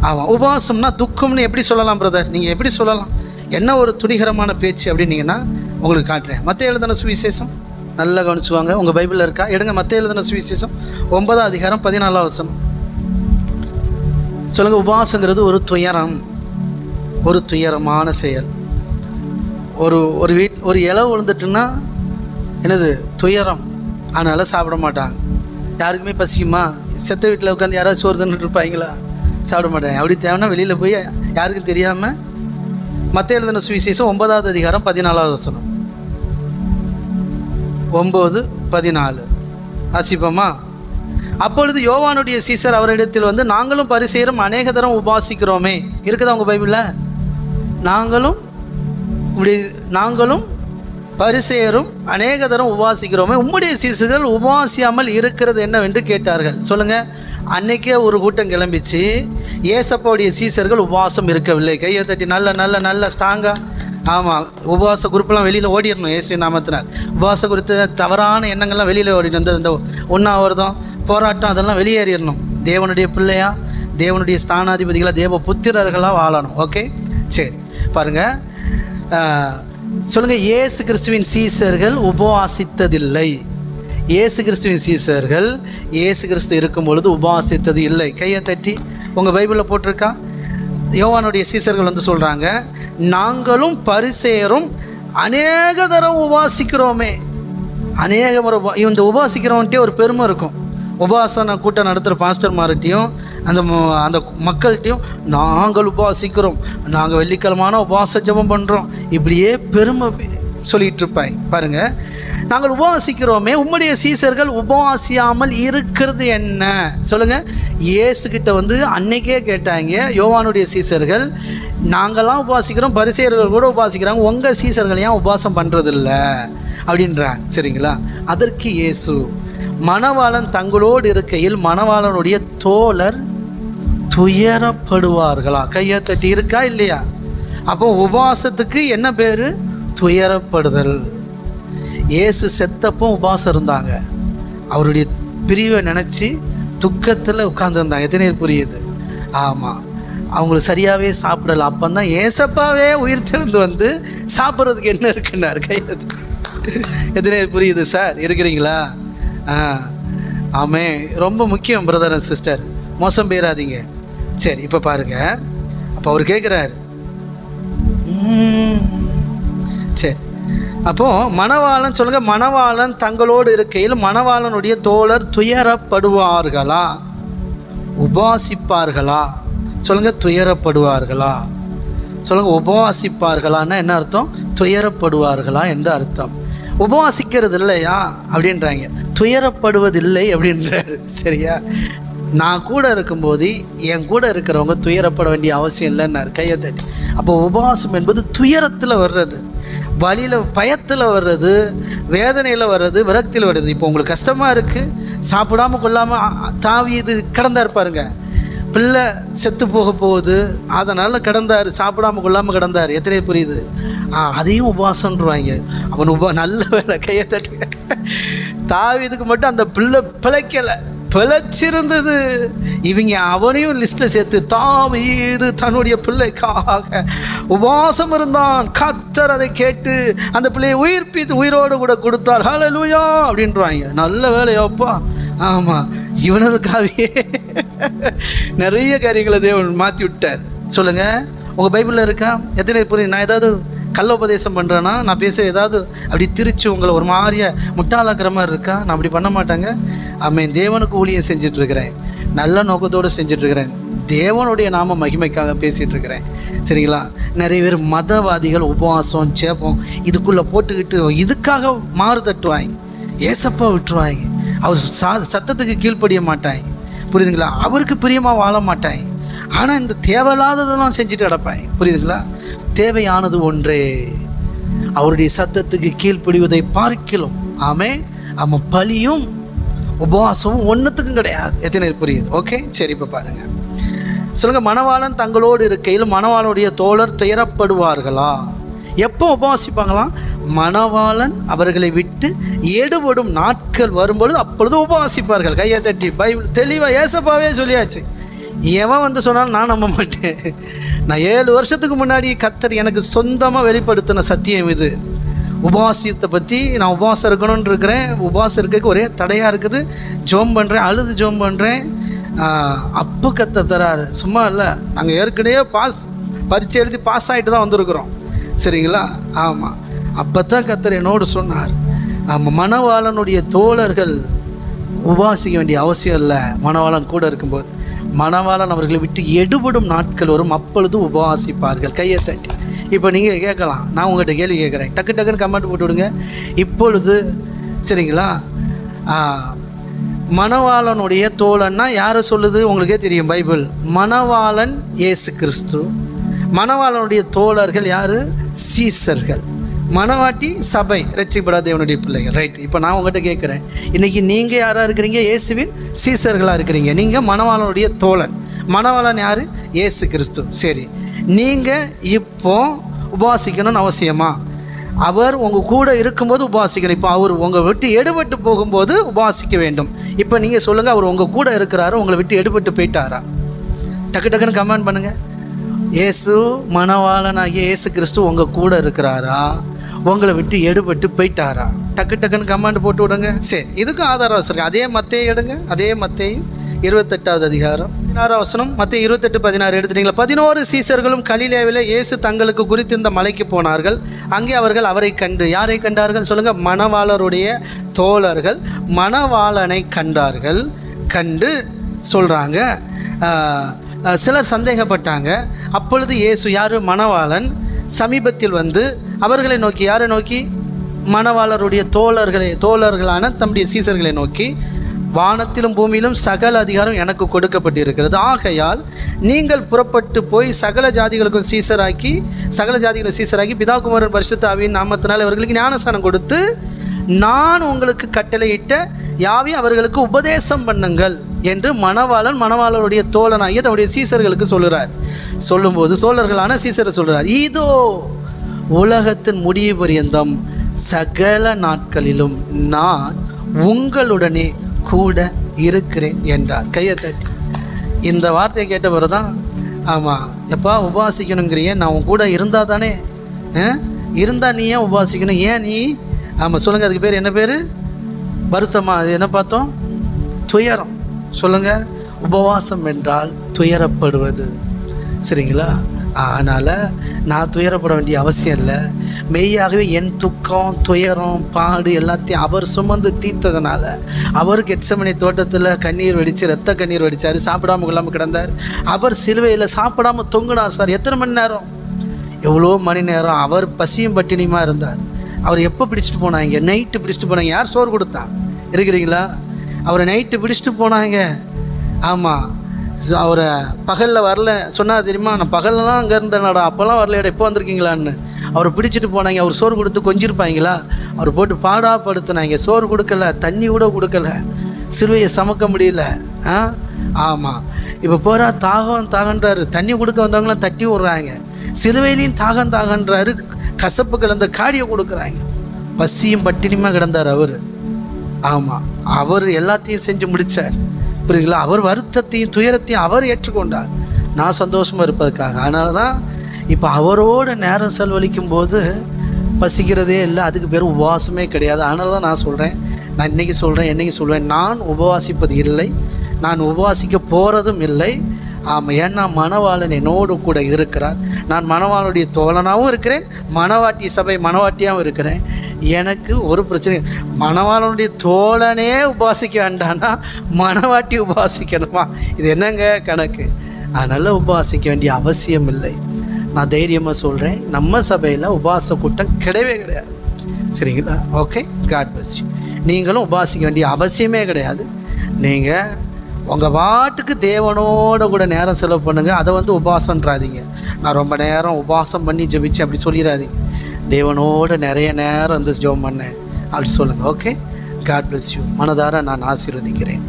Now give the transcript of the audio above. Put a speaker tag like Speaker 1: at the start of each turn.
Speaker 1: ஆமாம் உபவாசம்னா துக்கம்னு எப்படி சொல்லலாம் பிரதர் நீங்கள் எப்படி சொல்லலாம்? என்ன ஒரு துணிகரமான பேச்சு அப்படின்னீங்கன்னா உங்களுக்கு காட்டுறேன். மற்ற எழுதின சுவிசேஷம் நல்லா கவனிச்சுவாங்க உங்கள் பைபிளில் இருக்கா? எடுங்க மற்ற எழுதின சுவிசேஷம் ஒன்பதாம் அதிகாரம் பதினாலாம் வசனம். சொல்லுங்கள் உபவாசங்கிறது ஒரு துயரம் ஒரு துயரமான செயல். ஒரு ஒரு வீட் ஒரு இலை விழுந்துட்டுன்னா என்னது? துயரம். அதனால் சாப்பிட மாட்டாங்க. யாருக்குமே பசிக்குமா? செத்த வீட்டில் உட்காந்து யாராவது சோறு தின்னுட்டு இருப்பாங்களா? சாப்பிட மாட்டாங்க அப்படி தேவைன்னா வெளியில் போய் யாருக்கும் தெரியாமல் மற்ற எழுதின சுவிசேஷம் ஒன்பதாவது அதிகாரம் பதினாலாவது வசனம். ஒம்பது பதினாலு. வாசிப்போமா? அப்பொழுது யோவானுடைய சீசர் அவரிடத்தில் வந்து நாங்களும் பரிசெயரும் அநேக தரம் உபாசிக்கிறோமே. இருக்குதா உங்கள் பைபிளில்? நாங்களும் இப்படி நாங்களும் பரிசெயரும் அநேக தரம் உபாசிக்கிறோமே. உம்முடைய சீசுகள் உபாசியாமல் இருக்கிறது என்னவென்று கேட்டார்கள். சொல்லுங்கள் அன்னைக்கே ஒரு கூட்டம் கிளம்பிச்சு ஏசப்பாவுடைய சீசர்கள் உபவாசம் இருக்கவில்லை. கையை தட்டி நல்ல நல்ல நல்ல ஸ்ட்ராங்காக ஆமாம் உபவாச குரூப்லாம் வெளியில் ஓடிடணும் ஏசு நாமத்தினால். உபவாச குறித்து தவறான எண்ணங்கள்லாம் வெளியில் ஓடிட்டு வந்து இந்த உண்ணாவிரதம் போராட்டம் அதெல்லாம் வெளியேறிடணும். தேவனுடைய பிள்ளையா தேவனுடைய ஸ்தானாதிபதிகளாக தேவ புத்திரர்களாக வாழணும். ஓகே? சரி பாருங்கள் சொல்லுங்கள் இயேசு கிறிஸ்துவின் சீசர்கள் உபவாசித்ததில்லை. இயேசு கிறிஸ்துவின் சீசர்கள் இயேசு கிறிஸ்து இருக்கும் பொழுது உபவாசித்தது இல்லை. கையை தட்டி உங்கள் பைபிளில் போட்டிருக்கா? யோவானுடைய சீசர்கள் வந்து சொல்கிறாங்க நாங்களும் பரிசேரும் அநேக தரம் உபாசிக்கிறோமே. அநேக முறை இந்த உபாசிக்கிறவன்ட்டே ஒரு பெருமை இருக்கும். உபாசன கூட்டம் நடத்துகிற பாஸ்டர்மார்கிட்டையும் அந்த அந்த மக்கள்கிட்டையும் நாங்கள் உபாசிக்கிறோம். நாங்கள் வெள்ளிக்கிழமான உபாச ஜபம் பண்ணுறோம் இப்படியே பெருமை பே- இருப்பாய். பாருங்கள் நாங்கள் உபவாசிக்கிறோமே உம்முடைய சீசர்கள் உபவாசியாமல் இருக்கிறது என்ன? சொல்லுங்கள் இயேசுக்கிட்ட வந்து அன்னைக்கே கேட்டாங்க யோவானுடைய சீசர்கள் நாங்களாம் உபாசிக்கிறோம் பரிசெயர்கள் கூட உபாசிக்கிறாங்க உங்கள் சீசர்கள் ஏன் உபாசம் பண்ணுறதில்ல அப்படின்றாங்க. சரிங்களா? அதற்கு இயேசு மணவாளன் தங்களோடு இருக்கையில் மணவாளனுடைய தோழர் துயரப்படுவார்களா? கையை தட்டி இருக்கா இல்லையா? அப்போ உபவாசத்துக்கு என்ன பேர்? துயரப்படுதல். இயேசு செத்தப்போ உபாசம் இருந்தாங்க. அவருடைய பிரிவை நினச்சி துக்கத்தில் உட்காந்துருந்தாங்க எத்தனை புரியுது? ஆமாம் அவங்கள சரியாகவே சாப்பிடல. அப்போ தான் ஏசப்பாவே உயிர் திறந்து வந்து சாப்பிட்றதுக்கு என்ன இருக்குன்னாரு. கையது எத்தனை புரியுது சார்? இருக்கிறீங்களா? ஆ. ஆமே. ரொம்ப முக்கியம் பிரதர் அண்ட் சிஸ்டர் மோசம் போயிடாதீங்க சரி இப்போ பாருங்கள் அப்போ அவர் கேட்குறாரு சரி. அப்போது மணவாளன் சொல்லுங்கள் மணவாளன் தங்களோடு இருக்கையில் மணவாளனுடைய தோழர் துயரப்படுவார்களா? உபாசிப்பார்களா? சொல்லுங்கள் துயரப்படுவார்களா? சொல்லுங்கள் உபவாசிப்பார்களான்னா என்ன அர்த்தம்? துயரப்படுவார்களா என்று அர்த்தம். உபவாசிக்கிறது இல்லையா அப்படின்றாங்க. துயரப்படுவதில்லை அப்படின்றாரு. சரியா? நான் கூட இருக்கும்போது என் கூட இருக்கிறவங்க துயரப்பட வேண்டிய அவசியம் இல்லைன்னாரு கையை தட்டி. அப்போ உபவாசம் என்பது துயரத்தில் வர்றது. வழியில் பயத்தில் வர்றது வேதனையில் வர்றது விரக்தியில் வர்றது. இப்போ உங்களுக்கு கஷ்டமாக இருக்குது சாப்பிடாம கொள்ளாமல் தாவி இது கிடந்தா இருப்பாருங்க பிள்ளை செத்து போக போகுது அதனால் கிடந்தார் சாப்பிடாம கொள்ளாமல் கிடந்தார். எத்தனை புரியுது? ஆ அதையும் உபவாசம்ன்றாங்க அவன் உபா நல்ல வேலை கையை தட்டி. தாவிதுக்கு மட்டும் அந்த பிள்ளை பிழைக்கலை. பிழைச்சிருந்தது. இவங்க அவனையும் லிஸ்ட்டில் சேர்த்து தாவீது தன்னுடைய பிள்ளைக்காக உபாசம் இருந்தான். கத்தர் அதை கேட்டு அந்த பிள்ளையை உயிர்ப்பித்து உயிரோடு கூட கொடுத்தார். ஹalleluya அப்படின்றாங்க. நல்ல வேலையாப்பா ஆமாம் இவனுக்காகவே நிறைய காரியங்களை தேவன் மாற்றி விட்டார். சொல்லுங்கள் உங்கள் பைபிளில் இருக்கா? எத்தனை புரியும்? நான் ஏதாவது கல்லோபதேசம் பண்ணுறேன்னா நான் பேச ஏதாவது அப்படி திரிச்சு உங்களை ஒரு மாதிரிய முட்டாளாக்குற மாதிரி இருக்கா? நான் அப்படி பண்ண மாட்டேங்க. அவன் தேவனுக்கு ஊழியம் செஞ்சிட்ருக்கிறேன். நல்ல நோக்கத்தோடு செஞ்சிட்ருக்கிறேன். தேவனுடைய நாம மகிமைக்காக பேசிகிட்டு இருக்கிறேன் சரிங்களா? நிறைய பேர் மதவாதிகள் உபவாசம் சேப்பம் இதுக்குள்ளே போட்டுக்கிட்டு இதுக்காக மாறு தட்டுவாங்க. ஏசப்பா விட்டுருவாங்க. அவர் சா சத்தத்துக்கு கீழ்ப்படிய மாட்டாங்க. புரியுதுங்களா? அவருக்கு பிரியமாக வாழ மாட்டாங்க. ஆனால் இந்த தேவையில்லாததெல்லாம் செஞ்சுட்டு கிடப்பாங்க. புரியுதுங்களா? தேவையானது ஒன்றே. அவருடைய சத்தத்துக்கு கீழ்ப்படிவதை பார்க்கலாம் ஆமே அவன் பலியும் உபவாசமும் ஒன்றுத்துக்கும் கிடையாது. எத்தனை புரியுது? ஓகே சரி இப்போ பாருங்கள் சொல்லுங்கள் மணவாளன் தங்களோடு இருக்கையில் மணவாளனுடைய தோழர் துயரப்படுவார்களா? எப்போ உபவாசிப்பாங்களாம் மணவாளன் அவர்களை விட்டு எடுபடும் நாட்கள் வரும்பொழுது அப்பொழுது உபவாசிப்பார்கள். கையை தட்டி பைபிள் தெளிவாக ஏசப்பாவே சொல்லியாச்சு. எவன் வந்து சொன்னாலும் நான் நம்ப மாட்டேன். நான் ஏழு வருஷத்துக்கு முன்னாடி கத்தர் எனக்கு சொந்தமாக வெளிப்படுத்தின சத்தியம் இது. உபவாசியத்தை பற்றி நான் உபவாசம் இருக்கணும்னு இருக்கிறேன். உபவாசம் இருக்கிறதுக்கு ஒரே தடையாக இருக்குது. ஜோம் பண்ணுறேன் அழுது ஜோம் பண்ணுறேன் அப்போ கத்த தராரு. சும்மா இல்லை. நாங்கள் ஏற்கனவே பாஸ் பரீட்சை எழுதி பாஸ் ஆகிட்டு தான் வந்திருக்கிறோம். சரிங்களா? ஆமாம் அப்போ தான் கத்தர் என்னோடு சொன்னார். ஆமாம் மணவாளனுடைய தோழர்கள் உபாசிக்க வேண்டிய அவசியம் இல்லை. மணவாளன் கூட இருக்கும்போது. மணவாளன் அவர்களை விட்டு எடுபடும் நாட்கள் வரும். அப்பொழுது உபவாசிப்பார்கள். கையை தட்டி. இப்போ நீங்கள் கேட்கலாம். நான் உங்கள்கிட்ட கேள்வி கேட்குறேன். டக்கு டக்குன்னு கமெண்ட் போட்டு விடுங்க. இப்பொழுது சரிங்களா? மணவாளனுடைய தோழன்னா யாரை சொல்லுது? உங்களுக்கே தெரியும் பைபிள். மணவாளன் இயேசு கிறிஸ்து. மணவாளனுடைய தோழர்கள் யார்? சீசர்கள். மணவாட்டி சபை ரட்சிக்கப்படாத தேவனுடைய பிள்ளைகள். ரைட் இப்போ நான் உங்கள்கிட்ட கேட்குறேன். இன்றைக்கி நீங்கள் யாராக இருக்கிறீங்க? இயேசுவின் சீசர்களாக இருக்கிறீங்க. நீங்கள் மணவாளனுடைய தோழன். மணவாளன் யார்? இயேசு கிறிஸ்து. சரி நீங்கள் இப்போ உபாசிக்கணும்னு அவசியமா? அவர் உங்கள் கூட இருக்கும்போது உபாசிக்கணும். இப்போ அவர் உங்கள் விட்டு எடுபட்டு போகும்போது உபாசிக்க வேண்டும். இப்போ நீங்கள் சொல்லுங்கள் அவர் உங்கள் கூட இருக்கிறாரு உங்களை விட்டு எடுபட்டு போயிட்டாரா? டக்கு டக்குன்னு கமெண்ட் பண்ணுங்கள் இயேசு மணவாளனாகிய இயேசு கிறிஸ்து உங்கள் கூட இருக்கிறாரா? உங்களை விட்டு எடுபட்டு போயிட்டாரா? டக்கு டக்குன்னு கமாண்ட் போட்டு விடுங்க. சரி இதுக்கும் ஆதாரம் வச்சுருக்கேன் அதே மத்தையை எடுங்க. அதே மத்தையும் இருபத்தெட்டாவது அதிகாரம். பதினாறாம் வசனம் மற்ற இருபத்தெட்டு பதினாறு எடுத்துட்டீங்களா? பதினோரு சீசர்களும் கலிலேவில் இயேசு தங்களுக்கு குறித்திருந்த மலைக்கு போனார்கள். அங்கே அவர்கள் அவரை கண்டு யாரை கண்டார்கள்? சொல்லுங்கள் மணவாளருடைய தோழர்கள் மணவாளனை கண்டார்கள். கண்டு சொல்கிறாங்க சிலர் சந்தேகப்பட்டாங்க. அப்பொழுது இயேசு யார்? மணவாளன். சமீபத்தில் வந்து அவர்களை நோக்கி யாரை நோக்கி? மணவாளருடைய தோழர்களை தோழர்களான தம்முடைய சீசர்களை நோக்கி வானத்திலும் பூமியிலும் சகல அதிகாரம் எனக்கு கொடுக்கப்பட்டிருக்கிறது. ஆகையால் நீங்கள் புறப்பட்டு போய் சகல ஜாதிகளுக்கும் சீசராக்கி சகல ஜாதிகளை சீசராக்கி பிதாகுமரன் பரிசுத்தாவின் நாமத்தினால் அவர்களுக்கு ஞானஸ்தானம் கொடுத்து நான் உங்களுக்கு கட்டளையிட்ட யாவி அவர்களுக்கு உபதேசம் பண்ணுங்கள் என்று மணவாளன் மணவாளருடைய தோழனாகிய தன்னுடைய சீசர்களுக்கு சொல்லுறார் சொல்லும்போது சோழர்களான சீசரை சொல்கிறார் இதோ உலகத்தின் முடிவு பரியந்தம் சகல நாட்களிலும் நான் உங்களுடனே கூட இருக்கிறேன் என்றார். கையை தட்டி இந்த வார்த்தையை கேட்ட பிறகு தான் ஆமாம் எப்பா உபாசிக்கணுங்கிறிய நான் உன் கூட இருந்தால் தானே? இருந்தால் நீ ஏன் உபாசிக்கணும்? ஏன் நீ? ஆமாம் சொல்லுங்கள் அதுக்கு பேர் என்ன பேர்? வருத்தமா அது என்ன பார்த்தோம்? துயரம். சொல்லுங்கள் உபவாசம் என்றால் துயரப்படுவது. சரிங்களா? அதனால் நான் துயரப்பட வேண்டிய அவசியம் இல்லை. மெய்யாகவே என் துக்கம் துயரம் பாடு எல்லாத்தையும் அவர் சுமந்து தீர்த்ததுனால அவருக்கு எச்சமணி தோட்டத்தில் கண்ணீர் வெடித்து ரத்த கண்ணீர் வெடித்தார் சாப்பிடாம கொள்ளாமல் கிடந்தார். அவர் சிலுவையில் சாப்பிடாம தொங்குனார் சார். எத்தனை மணி நேரம்? எவ்வளோ மணி நேரம் அவர் பசியும் பட்டினியுமா இருந்தார். அவர் எப்போ பிடிச்சிட்டு போனாங்க? நைட்டு பிடிச்சிட்டு போனாங்க. யார் சோறு கொடுத்தா? இருக்கிறீங்களா? அவரை நைட்டு பிடிச்சிட்டு போனாங்க. ஆமாம் அவரை பகலில் வரல. சொன்னால் தெரியுமா நான் பகல்லாம் அங்கே இருந்தேனடா அப்போல்லாம் வரலையாடா இப்போ வந்திருக்கீங்களான்னு. அவரை பிடிச்சிட்டு போனாங்க அவர் சோறு கொடுத்து கொஞ்சிருப்பாங்களா? அவர் போட்டு பாடாப்படுத்துனாங்க சோறு கொடுக்கல தண்ணி கூட கொடுக்கல. சிலுவையை சமக்க முடியல ஆ? ஆமாம் இப்போ போகிறா தாகம் தாகன்றாரு. தண்ணி கொடுக்க வந்தவங்களாம் தட்டி விட்றாங்க. சிலுவையிலையும் தாகம் தாகன்றாரு. கசப்பு கலந்த காடியை கொடுக்குறாங்க. பசியும் பட்டினியுமா கிடந்தார் அவர். ஆமாம் அவர் எல்லாத்தையும் செஞ்சு முடித்தார் புரியுதுங்களா? அவர் வருத்தத்தையும் துயரத்தையும் அவர் ஏற்றுக்கொண்டார். நான் சந்தோஷமாக இருப்பதற்காக. அதனால தான் இப்போ அவரோட நேரம் செலவழிக்கும் போது பசிக்கிறதே இல்லை அதுக்கு பேர் உபவாசமே கிடையாது. அதனால தான் நான் சொல்கிறேன் நான் இன்றைக்கி சொல்கிறேன் என்னைக்கு சொல்வேன் நான் உபவாசிப்பது இல்லை. நான் உபவாசிக்க போகிறதும் இல்லை. ஆமாம் ஏன்னா மணவாளன் என்னோடு கூட இருக்கிறார். நான் மணவாளனுடைய தோழனாகவும் இருக்கிறேன். மணவாட்டி சபை மணவாட்டியாகவும் இருக்கிறேன். எனக்கு ஒரு பிரச்சனை மணவாளனுடைய தோழனே உபாசிக்க வேண்டான்னா மணவாட்டி உபாசிக்கணுமா? இது என்னங்க கணக்கு? அதனால் உபாசிக்க வேண்டிய அவசியம் இல்லை. நான் தைரியமாக சொல்கிறேன் நம்ம சபையில் உபாச கூட்டம் கிடையவே கிடையாது. சரிங்களா? ஓகே காட் பஸ் நீங்களும் உபாசிக்க வேண்டிய அவசியமே கிடையாது. நீங்கள் உங்கள் பாட்டுக்கு தேவனோட கூட நேரம் செலவு பண்ணுங்கள் அதை வந்து உபாசன்றாதீங்க நான் ரொம்ப நேரம் உபாசம் பண்ணி ஜெபிச்சு அப்படி சொல்லிடாதீங்க தேவனோட நிறைய நேரம் வந்து ஜெபம் பண்ணேன். அப்படி சொல்லுங்கள் ஓகே காட் பிளஸ் யூ மனதார நான் ஆசீர்வதிக்கிறேன்.